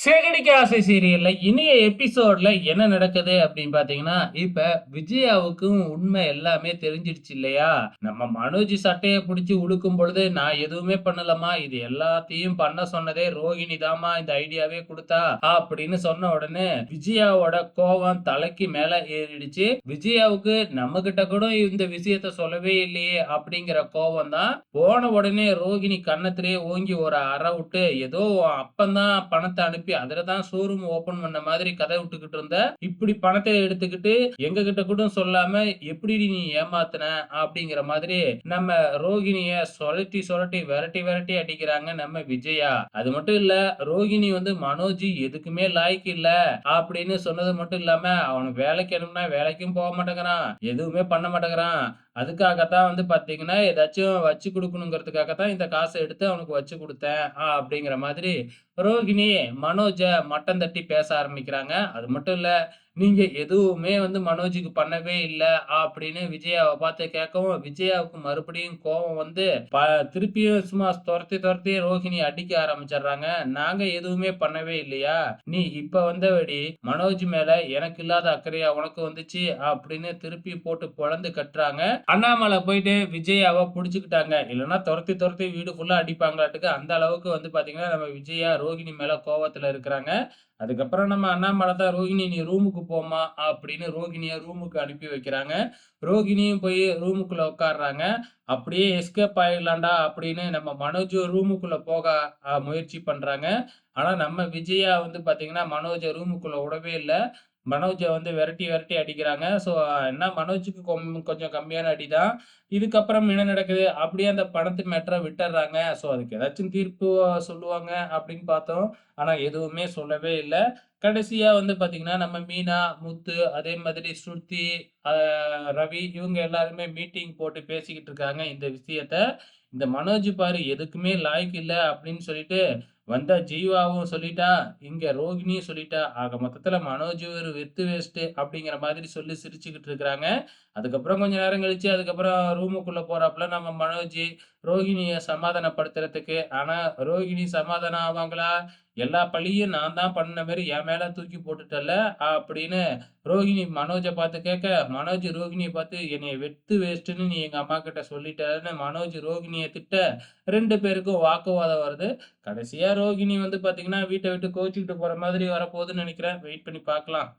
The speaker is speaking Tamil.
Sí, சேகடிக்க ஆசை சீரியல்ல இனிய எபிசோட்ல என்ன நடக்குது அப்படின்னு பாத்தீங்கன்னா இப்ப விஜயாவுக்கும் உண்மை எல்லாமே தெரிஞ்சிடுச்சு இல்லையா? நம்ம மனோஜ் சட்டையை பிடிச்சி உழுக்கும் பொழுது நான் எதுவுமே பண்ணலமா இது எல்லாத்தையும் பண்ண சொன்னதே ரோஹிணி தாமா இந்த ஐடியாவே கொடுத்தா அப்படின்னு சொன்ன உடனே விஜயாவோட கோவம் தலைக்கு மேல ஏறிடுச்சு. விஜயாவுக்கு நம்ம கிட்ட கூட இந்த விஷயத்த சொல்லவே இல்லையே அப்படிங்கிற கோவம் தான் போன உடனே ரோகிணி கன்னத்திலேயே ஓங்கி ஒரு அற விட்டு ஏதோ அப்பந்தான் பணத்தை அனுப்பி அதுல தான் ஷோரூம் ஓபன் பண்ண மாதிரி கதை விட்டுக்கிட்டு இருந்த. இப்படி பணத்தை எடுத்துக்கிட்டு எங்க கிட்ட கூட சொல்லாம எப்படி நீ ஏமாத்தின அப்படிங்கிற மாதிரி நம்ம ரோகிணிய சொலட்டி சொலட்டி விரட்டி விரட்டி அடிக்கிறாங்க நம்ம விஜயா. அது மட்டும் இல்ல ரோகிணி வந்து மனோஜ் எதுக்குமே லாய்க்கு இல்ல அப்படின்னு சொன்னது மட்டும் இல்லாம அவனுக்கு வேலைக்கு அனுப்புனா வேலைக்கும் போக மாட்டேங்கிறான் எதுவுமே பண்ண மாட்டேங்கிறான். அதுக்காகத்தான் வந்து பாத்தீங்கன்னா ஏதாச்சும் வச்சு கொடுக்கணுங்கிறதுக்காக தான் இந்த காசை எடுத்து அவனுக்கு வச்சு கொடுத்தேன் அப்படிங்கிற மாதிரி ரோகிணி மனோஜ மட்டம் தட்டி பேச ஆரம்பிக்கிறாங்க. அது மட்டும் இல்ல நீங்க எதுவுமே வந்து மனோஜுக்கு பண்ணவே இல்லை அப்படின்னு விஜயாவை பார்த்து கேட்கவும் விஜயாவுக்கு மறுபடியும் கோபம் வந்து திருப்பியும் சும்மா துரத்தி துரத்தி ரோஹிணி அடிக்க ஆரம்பிச்சிடுறாங்க. நாங்க எதுவுமே பண்ணவே இல்லையா? நீ இப்ப வந்தபடி மனோஜ் மேல எனக்கு இல்லாத அக்கறையா உனக்கு வந்துச்சு அப்படின்னு திருப்பி போட்டு பொழந்து கட்டுறாங்க. அண்ணாமலை போயிட்டு விஜயாவை புடிச்சுக்கிட்டாங்க. இல்லைன்னா துரத்தி துரத்தி வீடு ஃபுல்லா அடிப்பாங்களாட்டுக்கு அந்த அளவுக்கு வந்து பாத்தீங்கன்னா நம்ம விஜயா ரோஹிணி மேல கோவத்துல இருக்கிறாங்க. அதுக்கப்புறம் நம்ம அண்ணாமலை தான் ரோஹிணி நீ ரூமுக்கு போமா அப்படின்னு ரோகிணியை ரூமுக்கு அனுப்பி வைக்கிறாங்க. ரோகிணியும் போய் ரூமுக்குள்ள உட்காடுறாங்க அப்படியே எஸ்கேப் ஆயிடலாண்டா அப்படின்னு நம்ம மனோஜ் ரூமுக்குள்ள போக முயற்சி பண்றாங்க. ஆனா நம்ம விஜயா வந்து பாத்தீங்கன்னா மனோஜ ரூமுக்குள்ள விடவே இல்லை. மனோஜை வந்து விரட்டி விரட்டி அடிக்கிறாங்க. ஸோ என்ன? மனோஜுக்கு கொஞ்சம் கம்மியான அடி தான் இதுக்கப்புறம் என்ன நடக்குது? அப்படியே அந்த பணத்து மேட்டரை விட்டுறாங்க. ஸோ அதுக்கு ஏதாச்சும் தீர்ப்பு சொல்லுவாங்க அப்படின்னு பார்த்தோம். ஆனால் எதுவுமே சொல்லவே இல்லை. கடைசியாக வந்து பார்த்திங்கன்னா நம்ம மீனா முத்து அதே மாதிரி ஸ்ருதி ரவி இவங்க எல்லாருமே மீட்டிங் போட்டு பேசிக்கிட்டு இருக்காங்க இந்த விஷயத்த. இந்த மனோஜ் பாரு எதுக்குமே லாய்க்கு இல்லை அப்படின்னு சொல்லிட்டு வந்த ஜீவாவும் சொல்லிட்டா இங்க ரோகிணியும் சொல்லிட்டா ஆக மொத்தத்துல மனோஜ் ஒரு வெத்து வேஸ்ட் அப்படிங்கிற மாதிரி சொல்லி சிரிச்சுக்கிட்டு இருக்கிறாங்க. அதுக்கப்புறம் கொஞ்ச நேரம் கழிச்சு அதுக்கப்புறம் ரூமுக்குள்ள போறாப்புல நம்ம மனோஜ் ரோகிணியை சமாதானப்படுத்துறதுக்கு. ஆனால் ரோகிணி சமாதானம் ஆவாங்களா எல்லா பழியும் நான் தான் பண்ண மாரி என் மேலே தூக்கி போட்டுட்டல அப்படின்னு ரோகிணி மனோஜை பார்த்து கேட்க மனோஜ் ரோகிணியை பார்த்து என்னைய வெத்து வேஸ்ட்டுன்னு நீ எங்கள் அம்மா கிட்ட சொல்லிட்டன்னு மனோஜ் ரோகிணியை திட்ட ரெண்டு பேருக்கும் வாக்குவாதம் வருது. கடைசியாக ரோகிணி வந்து பார்த்தீங்கன்னா வீட்டை விட்டு கோச்சிக்கிட்டு போகிற மாதிரி வரப்போகுதுன்னு நினைக்கிறேன். வெயிட் பண்ணி பார்க்கலாம்.